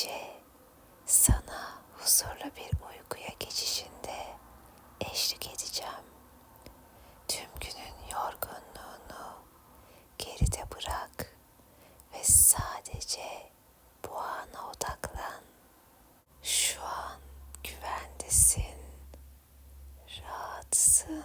gece sana huzurlu bir uykuya geçişinde eşlik edeceğim. Tüm günün yorgunluğunu geride bırak ve sadece bu ana odaklan. Şu an güvendesin, rahatsın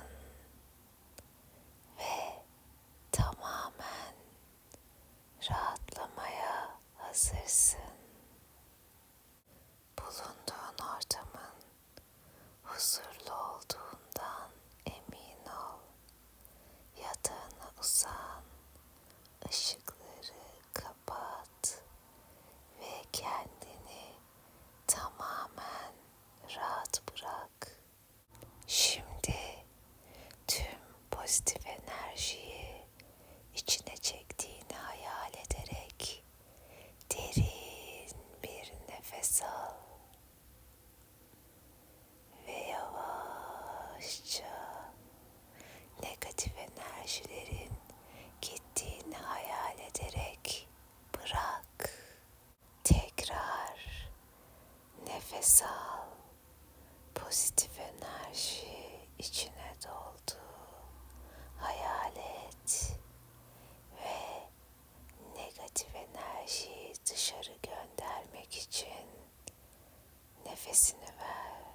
nefesini ver.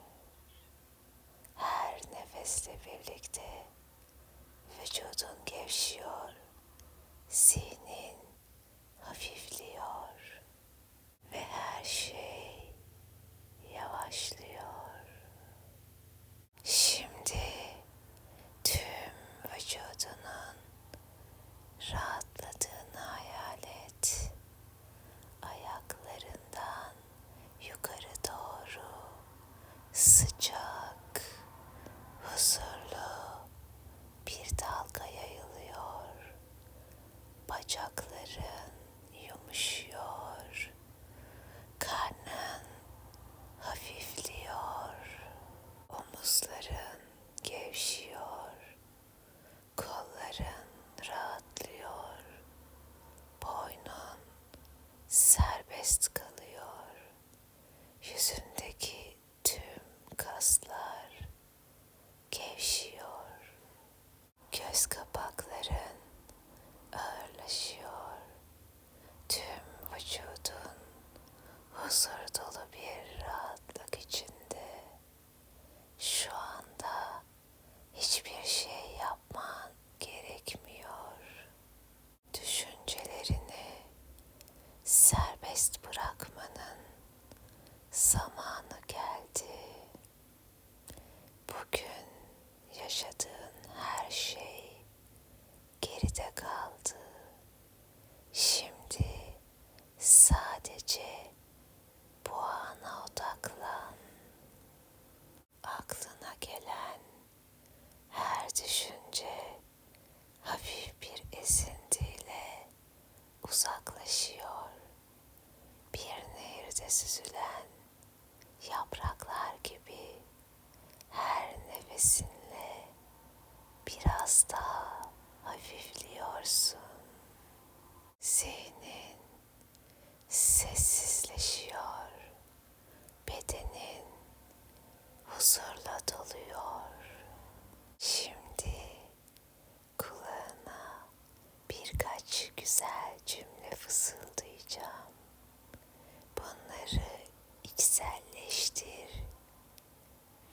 Her nefesle birlikte vücudun gevşiyor, zihnin hafifliyor Bacakların her şey geride kaldı. Şimdi sadece bu ana odaklan. Aklına gelen her düşünce hafif bir esintiyle uzaklaşıyor. Bir nehirde süzülen yapraklar gibi her nefesinle biraz daha hafifliyorsun. Zihnin sessizleşiyor. Bedenin huzurla doluyor. Şimdi kulağına birkaç güzel cümle fısıldayacağım. Bunları içselleştir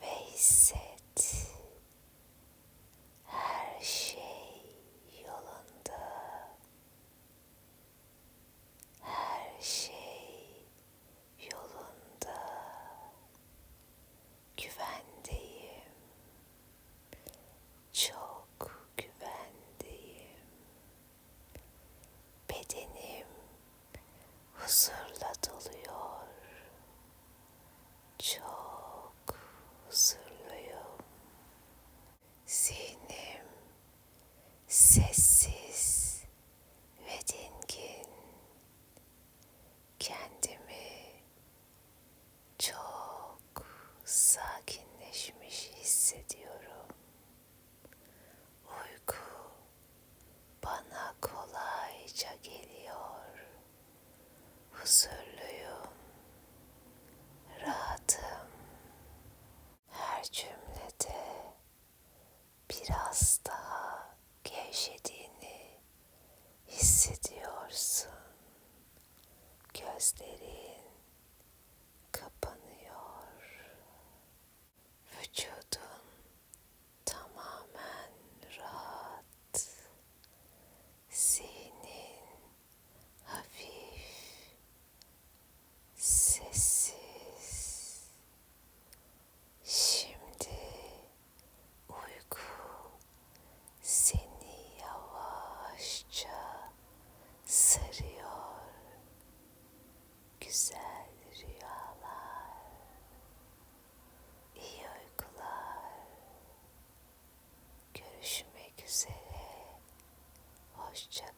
ve hisset. Her şey yolunda. Her şey yolunda. Güvendeyim. Çok güvendeyim. Bedenim huzurla doluyor. Çok huzurluyum. Biraz daha gevşediğini hissediyorsun. Gözlerin question